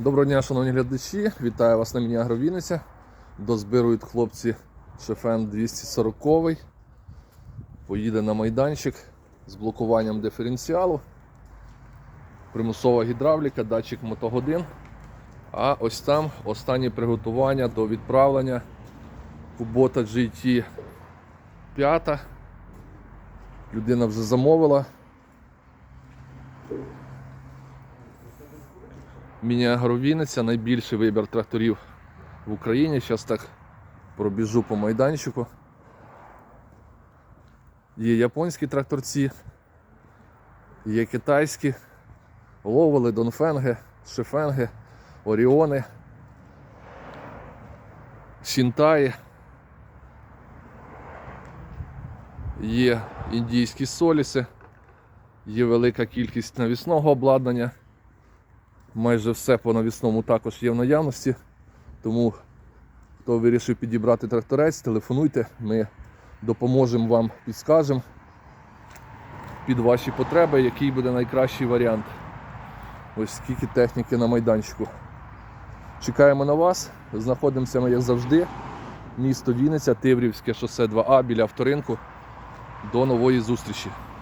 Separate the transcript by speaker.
Speaker 1: Доброго дня, шановні глядачі! Вітаю вас на міні Агровіниця. Дозбирують хлопці Шефен 240. Поїде на майданчик з блокуванням диференціалу. Примусова гідравліка, датчик мотогодин. А ось там останні приготування до відправлення Кубота GT 5. Людина вже замовила. Міні-агровіниця, найбільший вибір тракторів в Україні. Зараз так пробіжу по майданчику. Є японські тракторці, є китайські, ловили, донфенги, шифенги, оріони, шінтаї. Є індійські соліси, є велика кількість навісного обладнання. Майже все по навісному також є в наявності. Тому хто вирішив підібрати тракторець, телефонуйте, ми допоможемо вам, підскажемо під ваші потреби, який буде найкращий варіант. Ось скільки техніки на майданчику. Чекаємо на вас. Знаходимося ми, як завжди, місто Вінниця, Тиврівське шосе 2А біля авторинку. До нової зустрічі.